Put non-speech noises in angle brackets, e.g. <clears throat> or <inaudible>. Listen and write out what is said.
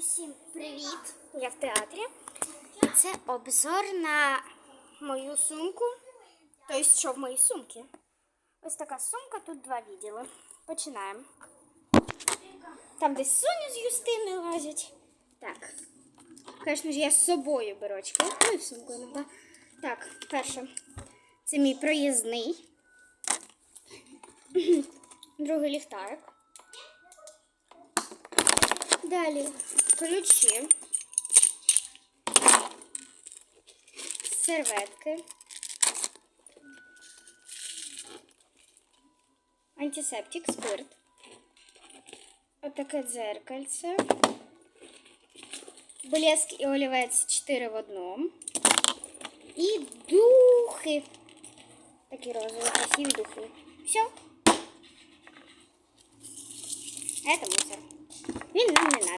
Усім привіт! Я в театрі. Це обзор на мою сумку. Тобто, що в моїй сумці. Ось така сумка, тут два відділи. Починаємо. Там десь Соня з Юстиною лазять. Так. Звісно ж, я з собою беру очки. Ну і в сумку іноді. Так, перше. Це мій проїзний. <clears throat> Другий ліхтарик. Далі ключі, серветки, антисептик, спирт, отаке дзеркальце, блеск і олівець 4 в одному. І духи. Такі розові, красиві духи. Все. Это мусор. Viết.